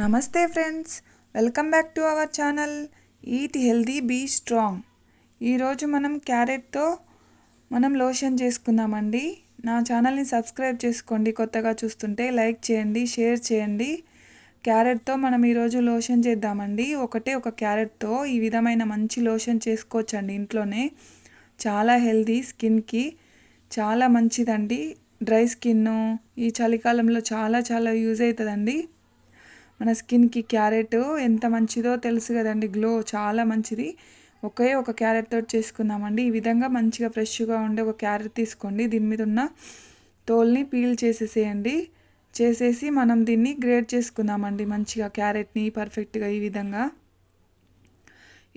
నమస్తే friends welcome back to our channel. Eat healthy be strong. ఈరోజు మనం క్యారెట్తో మనం లోషన్ చేసుకుందామండి. నా ఛానల్ని సబ్స్క్రైబ్ చేసుకోండి. కొత్తగా చూస్తుంటే లైక్ చేయండి షేర్ చేయండి. క్యారెట్తో మనం ఈరోజు లోషన్ చేద్దామండి. ఒకటే ఒక క్యారెట్తో ఈ విధమైన మంచి లోషన్ చేసుకోవచ్చండి ఇంట్లోనే. చాలా హెల్దీ స్కిన్కి చాలా మంచిదండి. డ్రై స్కిన్ ఈ చలికాలంలో చాలా చాలా యూజ్ అవుతుందండి. మన స్కిన్కి క్యారెట్ ఎంత మంచిదో తెలుసు కదండి గ్లో చాలా మంచిది. ఒకే ఒక క్యారెట్ తోటి చేసుకుందామండి. ఈ విధంగా మంచిగా ఫ్రెష్గా ఉండే ఒక క్యారెట్ తీసుకోండి. దీని మీద ఉన్న తోల్ని పీల్ చేసేసేయండి. చేసేసి మనం దీన్ని గ్రేడ్ చేసుకుందామండి మంచిగా క్యారెట్ని పర్ఫెక్ట్గా ఈ విధంగా.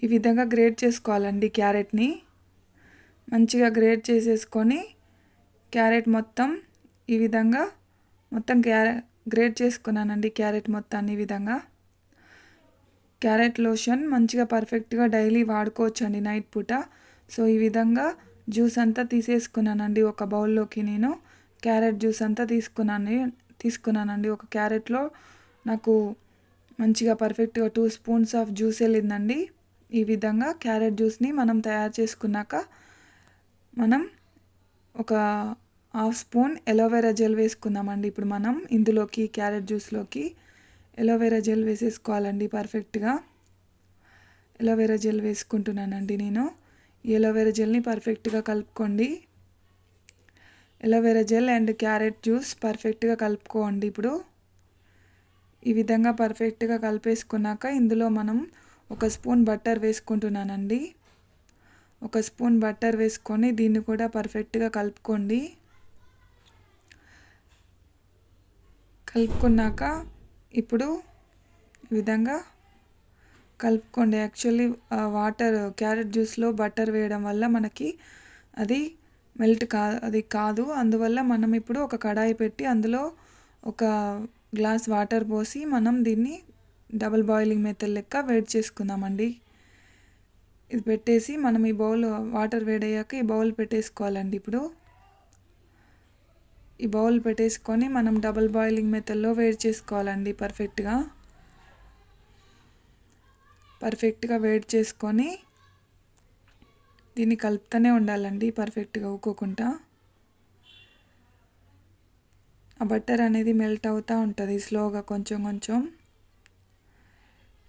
ఈ విధంగా గ్రేడ్ చేసుకోవాలండి క్యారెట్ని. మంచిగా గ్రేడ్ చేసేసుకొని క్యారెట్ మొత్తం ఈ విధంగా మొత్తం క్యారెట్ గ్రేడ్ చేసుకున్నానండి క్యారెట్ మొత్తాన్ని ఈ విధంగా. క్యారెట్ లోషన్ మంచిగా పర్ఫెక్ట్గా డైలీ వాడుకోవచ్చు అండి నైట్ పూట. సో ఈ విధంగా జ్యూస్ అంతా తీసేసుకున్నానండి ఒక బౌల్లోకి నేను. క్యారెట్ జ్యూస్ అంతా తీసుకున్నాను తీసుకున్నానండి ఒక క్యారెట్లో. నాకు మంచిగా పర్ఫెక్ట్గా టూ స్పూన్స్ ఆఫ్ జ్యూస్ వెళ్ళిందండి. ఈ విధంగా క్యారెట్ జ్యూస్ని మనం తయారు చేసుకున్నాక మనం ఒక హాఫ్ స్పూన్ ఎలోవెరా జెల్ వేసుకుందామండి. ఇప్పుడు మనం ఇందులోకి క్యారెట్ జ్యూస్లోకి ఎలోవెరా జెల్ వేసేసుకోవాలండి పర్ఫెక్ట్గా. ఎలోవెరా జెల్ వేసుకుంటున్నానండి నేను. ఈ ఎలోవెరా జెల్ని పర్ఫెక్ట్గా కలుపుకోండి. Aloe vera gel and carrot juice పర్ఫెక్ట్గా కలుపుకోండి ఇప్పుడు. ఈ విధంగా పర్ఫెక్ట్గా కలిపేసుకున్నాక ఇందులో మనం ఒక స్పూన్ బట్టర్ వేసుకుంటున్నానండి. ఒక స్పూన్ బట్టర్ వేసుకొని దీన్ని కూడా పర్ఫెక్ట్గా కలుపుకోండి. కలుపుకున్నాక ఇప్పుడు ఈ విధంగా కలుపుకోండి. యాక్చువల్లీ వాటర్ క్యారెట్ జ్యూస్లో బటర్ వేయడం వల్ల మనకి అది మెల్ట్ కా అది కాదు. అందువల్ల మనం ఇప్పుడు ఒక కడాయి పెట్టి అందులో ఒక గ్లాస్ వాటర్ పోసి మనం దీన్ని డబుల్ బాయిలింగ్ మెథడ్ లెక్క వేడి చేసుకుందామండి. ఇది పెట్టేసి మనం ఈ బౌల్ వాటర్ వేడయ్యాక ఈ బౌల్ పెట్టేసుకోవాలండి ఇప్పుడు. ఈ బౌల్ పెట్టేసుకొని మనం డబుల్ బాయిలింగ్ మెథడ్లో వేడి చేసుకోవాలండి పర్ఫెక్ట్గా. పర్ఫెక్ట్గా వేడి చేసుకొని దీన్ని కలుపుతూనే ఉండాలండి పర్ఫెక్ట్గా ఊకోకుండా. ఆ బట్టర్ అనేది మెల్ట్ అవుతూ ఉంటుంది స్లోగా కొంచెం కొంచెం.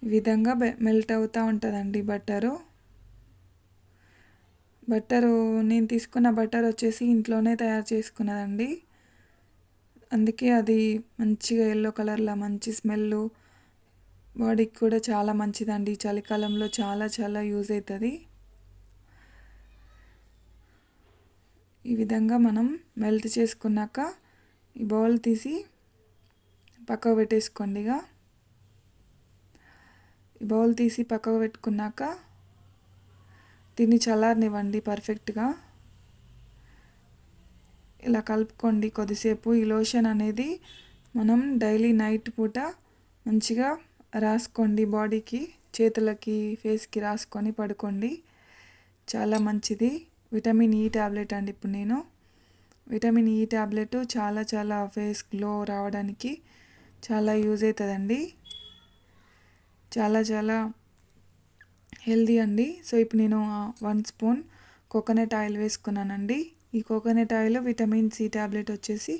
ఈ విధంగా మెల్ట్ అవుతూ ఉంటుందండి బట్టరు. బట్టరు నేను తీసుకున్న బట్టర్ వచ్చేసి ఇంట్లోనే తయారు చేసుకున్నదండి. అందుకే అది మంచిగా ఎల్లో కలర్లో మంచి స్మెల్ బాడీకి కూడా చాలా మంచిదండి. చలికాలంలో చాలా చాలా యూజ్ అవుతుంది ఈ విధంగా మనం మెల్ట్ చేసుకున్నాక ఈ బౌల్ తీసి పక్కకు పెట్టేసుకోండి ఇక. ఈ బౌల్ తీసి పక్కకు పెట్టుకున్నాక దీన్ని చల్లారనివ్వండి పర్ఫెక్ట్గా ఇలా కలుపుకోండి కొద్దిసేపు. ఈ లోషన్ అనేది మనం డైలీ నైట్ పూట మంచిగా రాసుకోండి బాడీకి చేతులకి ఫేస్కి రాసుకొని పడుకోండి. చాలా మంచిది. విటమిన్ ఈ ట్యాబ్లెట్ అండి ఇప్పుడు నేను. విటమిన్ ఈ ట్యాబ్లెట్ చాలా చాలా ఫేస్ గ్లో రావడానికి చాలా యూజ్ అవుతుందండి. చాలా చాలా హెల్దీ అండి. సో ఇప్పుడు నేను వన్ స్పూన్ కోకోనట్ ఆయిల్ వేసుకున్నానండి. ఈ coconut oil vitamin C tablet వచ్చేసి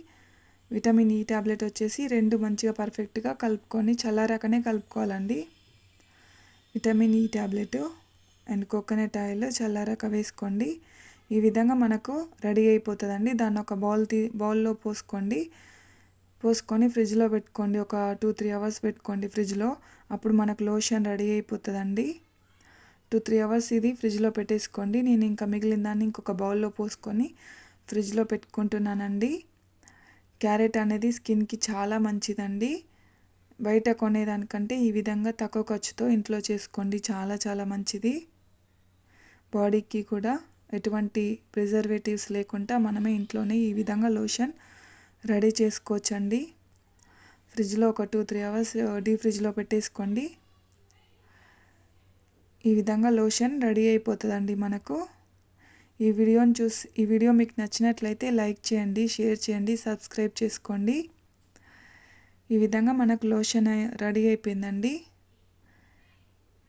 విటమిన్ ఈ ట్యాబ్లెట్ వచ్చేసి రెండు మంచిగా పర్ఫెక్ట్గా కలుపుకొని చల్లారాకనే కలుపుకోవాలండి. Vitamin E tablet and coconut oil చల్లారాక వేసుకోండి. ఈ విధంగా మనకు రెడీ అయిపోతుందండి. దాన్ని ఒక బౌల్ తీ బౌల్లో పోసుకోండి. పోసుకొని ఫ్రిడ్జ్లో పెట్టుకోండి. ఒక టూ త్రీ అవర్స్ పెట్టుకోండి ఫ్రిడ్జ్లో. అప్పుడు మనకు లోషన్ రెడీ అయిపోతుందండి. టూ త్రీ అవర్స్ ఇది ఫ్రిడ్జ్లో పెట్టేసుకోండి. నేను ఇంకా మిగిలిన దాన్ని ఇంకొక బౌల్లో పోసుకొని ఫ్రిడ్జ్లో పెట్టుకుంటున్నానండి. క్యారెట్ అనేది స్కిన్కి చాలా మంచిదండి. బయట కొనేదానికంటే ఈ విధంగా తక్కువ ఖర్చుతో ఇంట్లో చేసుకోండి. చాలా చాలా మంచిది. బాడీకి కూడా ఎటువంటి ప్రిజర్వేటివ్స్ లేకుండా మనమే ఇంట్లోనే ఈ విధంగా లోషన్ రెడీ చేసుకోవచ్చండి. ఫ్రిడ్జ్లో ఒక టూ త్రీ అవర్స్ డీ ఫ్రిడ్జ్లో పెట్టేసుకోండి. ఈ విధంగా లోషన్ రెడీ అయిపోతుందండి మనకు. ఈ వీడియోని చూసి ఈ వీడియో మీకు నచ్చినట్లయితే లైక్ చేయండి షేర్ చేయండి సబ్స్క్రైబ్ చేసుకోండి. ఈ విధంగా మనకు లోషన్ రెడీ అయిపోయిందండి.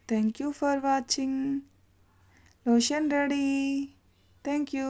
Thank you for watching. Lotion ready. Thank you.